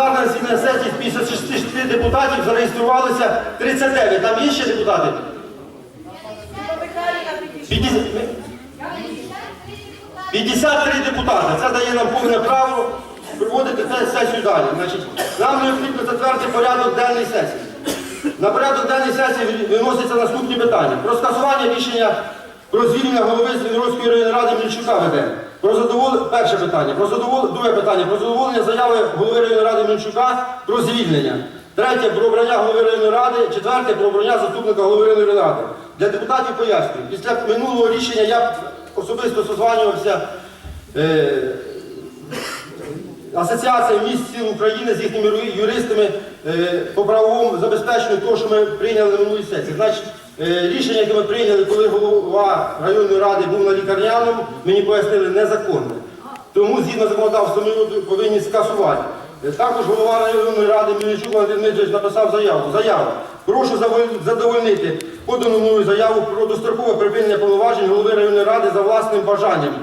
пленарне засідання сесії з 56 депутатів зареєструвалося 39. Там є ще депутати? 50 53 депутати. Це дає нам повне право проводити сесію далі. Значить, нам необхідно затвердити порядок денний сесії. На порядок денний сесії виносяться наступні питання. Про скасування рішення про звільнення голови Звінровської районної ради Мільчука веде. Про задоволення, перше питання, про задоволення, друге питання, про задоволення заяви голови районної ради Мільчука про звільнення. Третє про обрання голови районної ради. Четверте про обрання заступника голови районної ради. Для депутатів пояснюю. Після минулого рішення я особисто созванювався. Е, Асоціація міст сіл України з їхніми юристами е, по правовому забезпеченню того, що ми прийняли на минулій сесії. Значить, рішення, яке ми прийняли, коли голова районної ради був на лікарняному, мені пояснили незаконне. Тому згідно законодавства ми повинні скасувати. Е, Також голова районної ради Мельничук Валентин Дмитрович написав заяву. Заяву. Прошу задовольнити подану мною заяву про дострокове припинення повноважень голови районної ради за власним бажанням.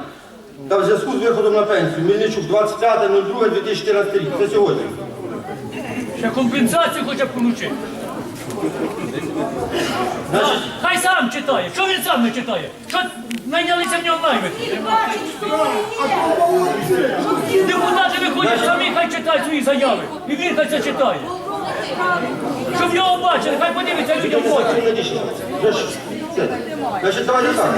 Та в зв'язку з виходом на пенсію Мельничук 25.02.2014 рік. Це сьогодні. Ще компенсацію хоче б отримати. Значить, Хай сам читає. Що він сам не читає? Що найнялися в нього найми? Депутати виходять самі, хай читають свої заяви. І він хай це читає. Щоб його бачили, хай подивиться людям в очі. Значить, давайте так.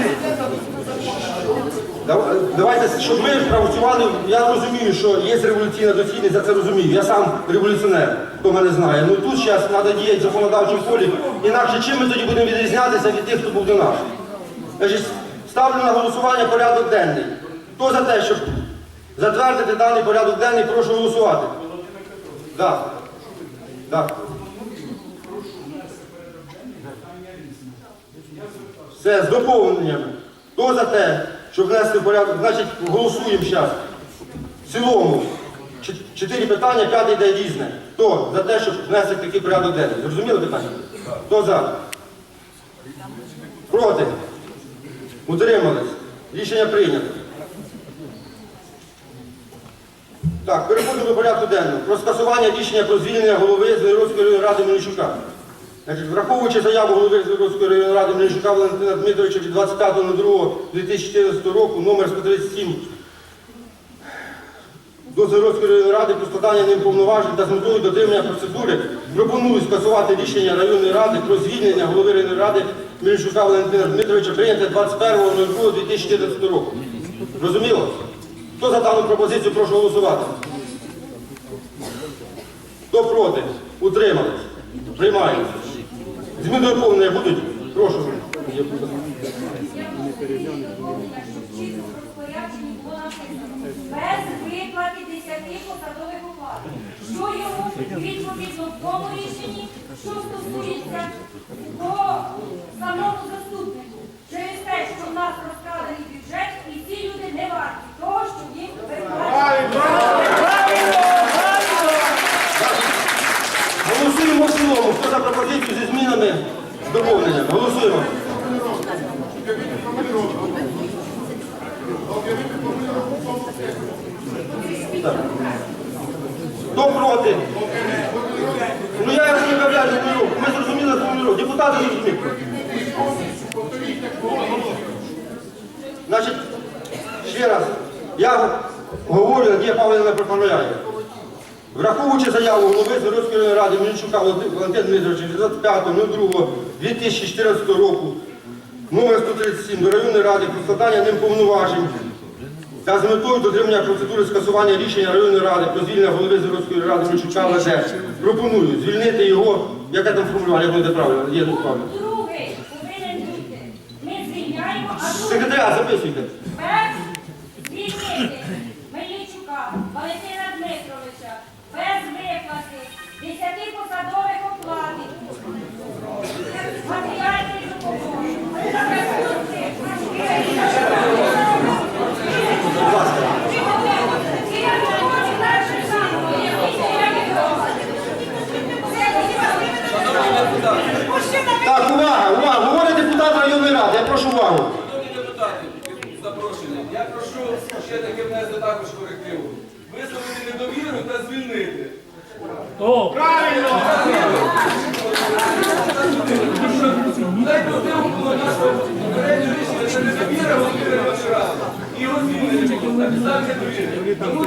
Давайте, щоб ми працювали, я розумію, що є революційна доцільність, я це розумію. Я сам революціонер, хто мене знає. Ну тут зараз треба діяти в законодавчому полі. Інакше чим ми тоді будемо відрізнятися від тих, хто був до нас? Ставлю на голосування порядок денний. Хто за те, щоб затвердити даний порядок денний, прошу голосувати. Так. Так. Все, з доповненнями. Хто за те, щоб внести в порядок, значить голосуємо зараз. В цілому. Чотири питання, п'яте йде різне. Хто за те, щоб внести такий порядок денний? Зрозуміли питання? Хто за? Проти? Утримались? Рішення прийнято. Так, переходимо до порядку денного. Про скасування рішення про звільнення голови районної ради Мельничука. Враховуючи заяву голови Звенигородської районної ради Мельничука Валентина Дмитровича від 25.02.2014 року, номер 137 до Звенигородської районної ради про складання ним повноважень та з метою дотримання процедури пропоную скасувати рішення районної ради про звільнення голови районної ради Мельничука Валентина Дмитровича прийняте 21.02.2014 року. Розуміло? Хто за дану пропозицію, прошу голосувати. Хто проти? Утримались? Приймаємо. Зміни доповнення будуть? Прошу. без виплати 10 посадових оплат. Що йому відповідно в тому рішенні, що стосується по самому заступнику. Через те, що в нас розкладений бюджет, і ці люди не варті того, щоб їх виплачувати. Голосуємо в цілому. Хто за пропозицію зі змінами з доповненням? Голосуємо. Так. Хто проти? Ну я як не виявляю формулювання. Ми зрозуміли зрозуміли. Значить, ще раз, я говорю, Надія Павлівна пропонує. Враховуючи заяву голови районної ради Мельничука Валентина Дмитровича від 25.02.2014 року, номер 137 до районної ради про складання ним повноважень та з метою дотримання процедури скасування рішення районної ради про звільнення голови Звірської ради Мельничука ВД, пропоную звільнити його, яке там формулювання, буде правильно, є тут правильно. Другий повинен бути. Ми звільняємо, а другий Секретаря, записуйте. ще таке внести також корективу. Висловити недовіру та звільнити. О, Правильно! Найпростиву було нашого попереднього рішення, що недовіра вони Бочарава. І його звільнити на підставі недовіри. Тому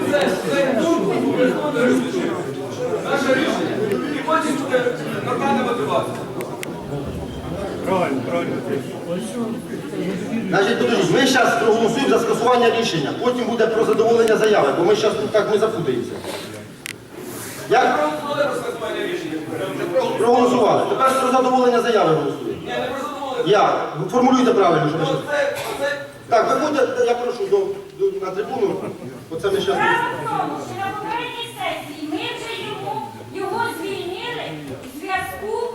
це думку обов'язково не. Наше рішення. І потім буде нормальна мотивація. Значить, подождіть, ми зараз проголосуємо за скасування рішення, потім буде про задоволення заяви, бо ми зараз тут так не запутаємося. Як Проголосували про скасування рішення. проголосували? Тепер про задоволення заяви голосуємо. Ні, не про задоволення. Як? Формулюйте правильно, що ми оце Так, виходьте, я прошу до, до- на трибуну. Оце ми зараз. Справа в тому, що на попередній сесії ми вже йому його звільнили в зв'язку?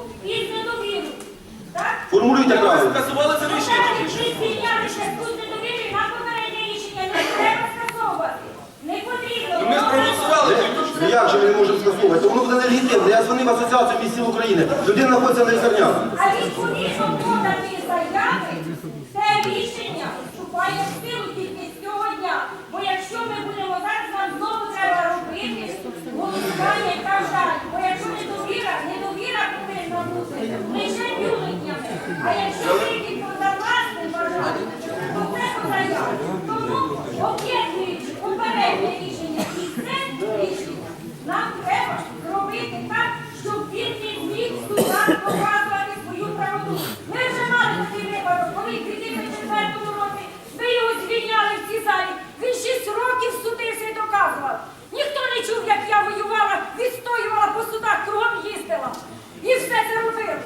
Формулюйте правильно. скасували це рішення. Ми тільки що. звільняли в зв'язку з недовірою, нам попереднє рішення не треба скасовувати. Не потрібно. Ну, Ми ж проголосували тільки що. Ну як же ми не можемо скасовувати? Воно буде нелегітимне. Я дзвонив в асоціацію міст сіл України. Людина знаходиться на лікарняному. А відповідно подані заяви, це рішення вступає в силу тільки з цього дня. Бо якщо ми будемо зараз, нам знову треба робити голосування і так далі. Бо якщо недовіра, недовіра повинна бути лише бюлетнями. А якщо тільки за власним бажанням, то це позаяви. Тому об'єднуючи попереднє рішення і це рішення, нам треба зробити так, щоб він не зміг в судах показувати свою правоту. Ми вже мали такий випадок, коли в 2004 році ми його звільняли в цій залі. Він 6 років судився і доказував. Ніхто не чув, як я воювала, відстоювала по судах, кругом їздила. І все це робили.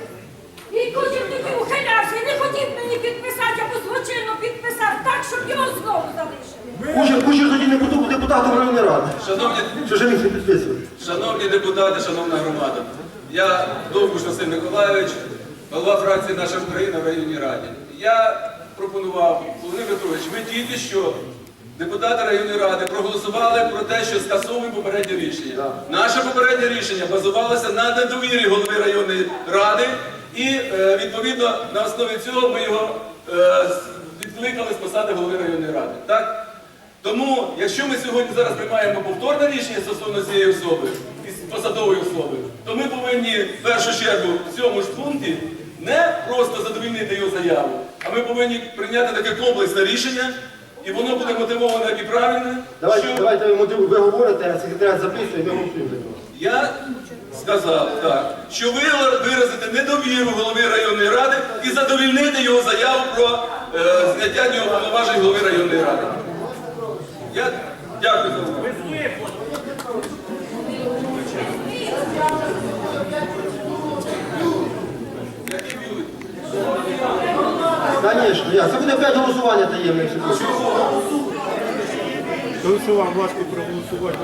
І потім тоді ухилявся, і не хотів мені підписати, або злочинно підписав так, щоб його знову залишили. Кучер тоді не буду депутатом районної ради. Шановні, Що ж міг не підписувати? Шановні депутати, шановна громада, я Довбуш Василь Миколайович, голова фракції Наша Україна в районній раді. Я пропонував, Володимир Петрович, ми тільки що депутати районної ради проголосували про те, що скасовуємо попереднє рішення. Наше попереднє рішення базувалося на недовірі голови районної ради, і е, відповідно на основі цього ми його е, з- відкликали з посади голови районної ради. Так? Тому, якщо ми сьогодні зараз приймаємо повторне рішення стосовно цієї особи, посадової особи, то ми повинні в першу чергу в цьому ж пункті не просто задовільнити його заяву, а ми повинні прийняти таке комплексне рішення, і воно буде мотивоване і правильне. Давайте, що давайте ви мотив- ви говорите, а секретаріат записує, і ми голосуємо за нього. я сказав так, що ви виразите недовіру голови районної ради і задовільнити його заяву про е, зняття нього повноважень голови районної ради. Я дякую за увагу. Звісно, я. Це буде п'ять голосування буде. Голосував, важко проголосувати.